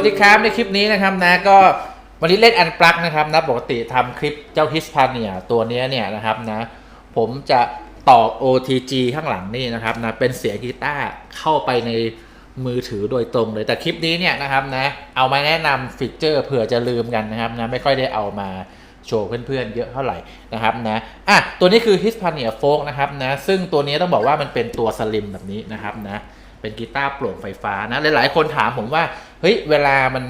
ัสดีครับในคลิปนี้นะครับนะก็วันนี้เล่นอันปลั๊กนะครับนะปกติทำคลิปเจ้าฮิสพาเนียตัวนี้เนี่ยนะครับนะผมจะต่อ OTG ข้างหลังนี่นะครับนะเป็นเสียงกีตาร์เข้าไปในมือถือโดยตรงเลยแต่คลิปนี้เนี่ยนะครับนะเอามาแนะนำฟีเจอร์เผื่อจะลืมกันนะครับนะไม่ค่อยได้เอามาโชว์เพื่อนๆเยอะเท่าไหร่นะครับนะอะตัวนี้คือ Hispania Folk นะครับนะซึ่งตัวนี้ต้องบอกว่ามันเป็นตัวสลิมแบบนี้นะครับนะ เป็นกีตาร์โปร่งไฟฟ้านะหลายๆ คนถามผมว่าเฮ้ยเวลามัน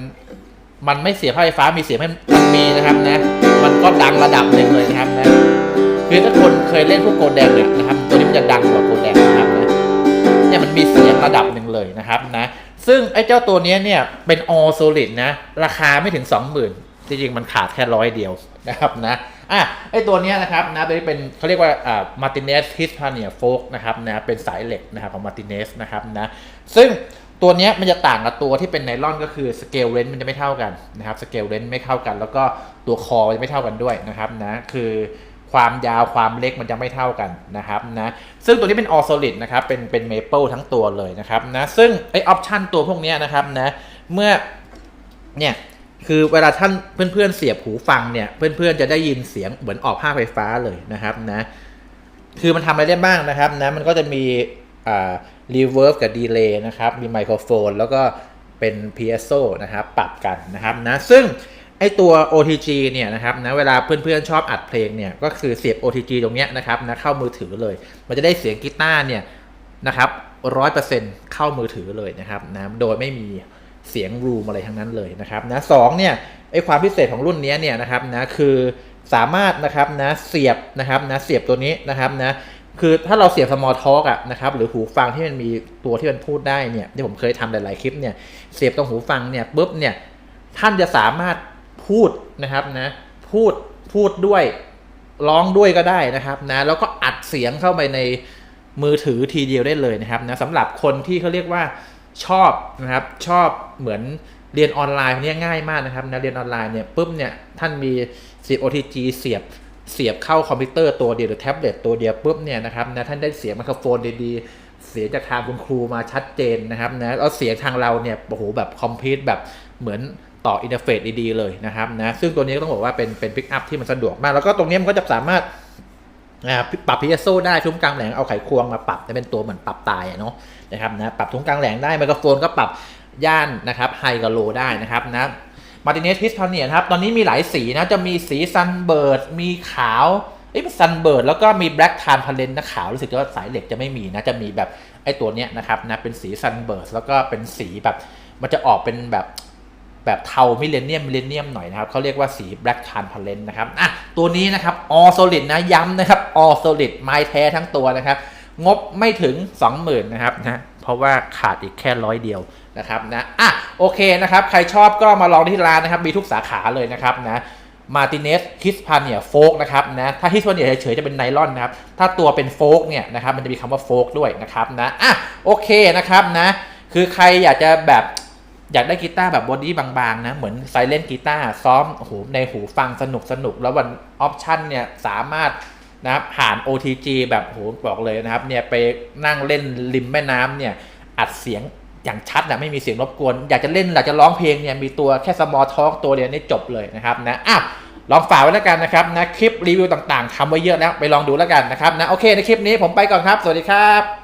มันไม่เสียบไฟฟ้ามีเสียงให้มันมีนะครับนะ มันก็ดังระดับหนึ่งเลยนะครับนะคือถ้าคนเคยเล่นพวกโกลแดงเนี่ยนะครับ ตัวนี้มันจะดังกว่าโกลแดงนะครับนะเนี่ยมันมีเสียงระดับหนึ่งเลยนะครับนะ ซึ่งไอ้เจ้าตัวเนี้ยเนี่ยเป็น all solid นะ ราคาไม่ถึง 20,000 จริงๆมันขาดแค่ร้อยเดียวนะครับนะอะไอ้ตัวนี้นะครับนะตัวนี้เป็นเขาเรียกว่าอ่า Martinez Hispania Folk นะครับนะเป็นสายเหล็กนะครับของ Martinez นะครับนะซึ่งตัวนี้มันจะต่างกับตัวที่เป็นไนลอนก็คือสเกลเลน s ์มันจะไม่เท่ากันนะครับสเกลเลน s ์ไม่เท่ากัน แล้วก็ตัวคอจะไม่เท่ากันด้วยนะครับนะคือความยาวความเล็กมันจะไม่เท่ากันนะครับนะซึ่งตัวนี้เป็น all solid นะครับเป็นเป็นเมเปิลทั้งตัวเลยนะครับนะซึ่งไอออปชันตัวพวกนี้นะครับนะเมื่อเนี่ย คือเวลาท่านเพื่อนๆเสียบหูฟังเนี่ย เพื่อนๆจะได้ยินเสียงเหมือนออกภาคไฟฟ้าเลยนะครับนะ คือมันทำอะไรได้บ้างนะครับนะมันก็จะมีอ่ารีเวิร์บกับดีเลย์นะครับ มีไมโครโฟน แล้วก็เป็น PSO นะครับ ปรับกันนะครับนะ ซึ่งไอตัว OTG เนี่ยนะครับนะเวลาเพื่อนๆชอบอัดเพลงเนี่ยก็คือเสียบ OTG ตรงเนี้ยนะครับนะเข้ามือถือเลย มันจะได้เสียงกีตาร์เนี่ยนะครับร้อยเปอร์เซ็นต์เข้ามือถือเลยนะครับนะโดยไม่มี เสียงรูมอะไรทั้งนั้นเลยนะครับนะสองเนี่ยไอความพิเศษของรุ่นนี้เนี่ยนะครับนะคือสามารถนะครับนะเสียบนะครับนะเสียบตัวนี้นะครับนะคือถ้าเราเสียบ small talk อะนะครับหรือหูฟังที่มันมีตัวที่มันพูดได้เนี่ยที่ผมเคยทำหลายๆคลิปเนี่ยเสียบตรงหูฟังเนี่ยปุ๊บเนี่ยท่านจะสามารถพูดนะครับนะพูดพูดด้วยร้องด้วยก็ได้นะครับนะแล้วก็อัดเสียงเข้าไปในมือถือทีเดียวได้เลยนะครับนะสำหรับคนที่เขาเรียกว่า ชอบนะครับชอบเหมือนเรียนออนไลน์เนี่ยง่ายมากนะครับนะเรียนออนไลน์เนี่ยปุ๊บเนี่ยท่านมีสียบ OTG เสียบเสียบเข้าคอมพิวเตอร์ตัวเดียวหรือแท็บเล็ตตัวเดียวปุ๊บเนี่ยนะครับนะท่านได้เสียงไมโครโฟนดีๆ เสียงจากทางคุณครูมาชัดเจนนะครับนะแล้วเสียงทางเราเนี่ยโอ้โหแบบคอมพิวต์แบบเหมือนต่ออินเทอร์เฟซดีๆเลยนะครับนะซึ่งตัวนี้ก็ต้องบอกว่าเป็นเป็นพิกอัพที่มันสะดวกมาก แล้วก็ตรงนี้มันก็จะสามารถ ปรับพีเอโซได้ทุ้มกลางแหลงเอาไขควงมาปรับจะเป็นตัวเหมือนปรับตายเนาะนะครับนะปรับทุ้มกลางแหลงได้ไมโครโฟนก็ปรับย่านนะครับไฮกับโลได้นะครับนะมาร์ติเนสพิสพาเนียครับตอนนี้มีหลายสีนะจะมีสีซันเบิร์ดมีขาวเอ้ยซันเบิร์ดแล้วก็มีแบล็กทานพาเลนนะขาวรู้สึกว่าสายเหล็กจะไม่มีนะจะมีแบบไอ้ตัวเนี้ยนะครับนะเป็นสีซันเบิร์ดแล้วก็เป็นสีแบบมันจะออกเป็นแบบ แบบเทามิเลเนียมมิเลเนียมหน่อยนะครับเขาเรียกว่าสีแบล็กทานพาเลนนะครับอะตัวนี้นะครับ all solid นะย้ำนะครับ all solid ไม้แท้ทั้งตัวนะครับ งบไม่ถึง 20,000นะครับนะเพราะว่าขาดอีกแค่ร้อยเดียวนะครับนะอะโอเคนะครับ ใครชอบก็มาลองที่ร้านนะครับ มีทุกสาขาเลยนะครับนะมาติเนสฮิสพาเนียโฟกนะครับนะถ้าฮิสพาเนียเฉยๆจะเป็นไนลอนนะครับ ถ้าตัวเป็นโฟกเนี่ยนะครับมันจะมีคำว่าโฟกด้วยนะครับนะอะโอเคนะครับนะคือใครอยากจะแบบ อยากได้กีตาร์แบบบอดี้บางๆนะเหมือนไซเลนกีตาร์ซ้อมโอ้โหในหูฟังสนุกสนุกแล้ววันออปชั่นเนี่ยสามารถนะครับผ่าน OTG แบบโหบอกเลยนะครับเนี่ยไปนั่งเล่นริมแม่น้ำเนี่ยอัดเสียงอย่างชัดนะไม่มีเสียงรบกวน อยากจะเล่นอยากจะร้องเพลงเนี่ยมีตัวแค่ small talk ตัวเดียวนี่จบเลยนะครับนะอะลองฝากไว้แล้วกันนะครับนะคลิปรีวิวต่างๆทำไว้เยอะแล้วไปลองดูแล้วกันนะครับนะโอเคในคลิปนี้ผมไปก่อนครับ สวัสดีครับ